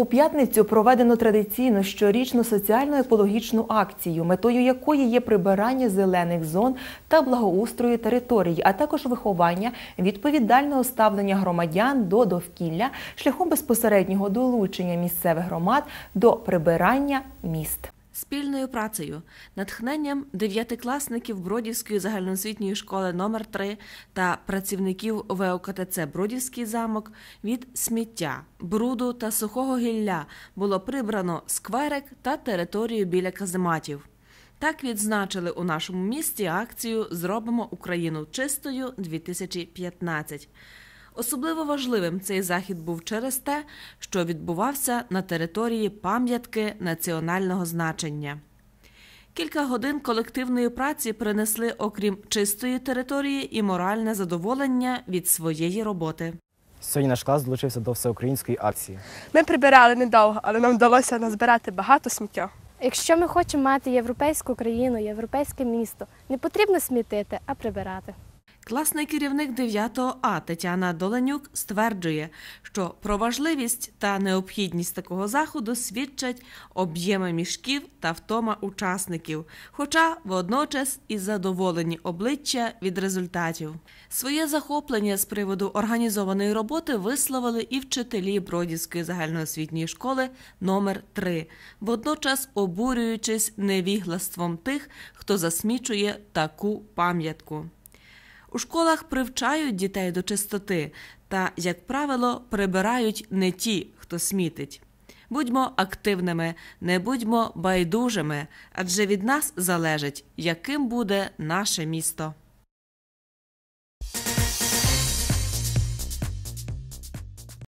У п'ятницю проведено традиційну щорічну соціально-екологічну акцію, метою якої є прибирання зелених зон та благоустрою території, а також виховання відповідального ставлення громадян до довкілля шляхом безпосереднього долучення місцевих громад до прибирання міст. Спільною працею, натхненням дев'ятикласників Бродівської загальноосвітньої школи номер 3 та працівників ВОКТЦ Бродівський замок від сміття, бруду та сухого гілля було прибрано скверик та територію біля казематів. Так відзначили у нашому місті акцію Зробимо Україну чистою 2015 Особливо важливим цей захід був через те, що відбувався на території пам'ятки національного значення. Кілька годин колективної праці принесли, окрім чистої території, і моральне задоволення від своєї роботи. Сьогодні наш клас долучився до всеукраїнської акції. Ми прибирали недовго, але нам вдалося назбирати багато сміття. Якщо ми хочемо мати європейську країну, європейське місто, не потрібно смітити, а прибирати. Класний керівник 9 А Тетяна Доленюк стверджує, що про важливість та необхідність такого заходу свідчать об'єми мішків та втома учасників, хоча водночас і задоволені обличчя від результатів. Своє захоплення з приводу організованої роботи висловили і вчителі Бродівської загальноосвітньої школи номер 3 водночас обурюючись невіглаством тих, хто засмічує таку пам'ятку. У школах привчають дітей до чистоти та, як правило, прибирають не ті, хто смітить. Будьмо активними, не будьмо байдужими, адже від нас залежить, яким буде наше місто.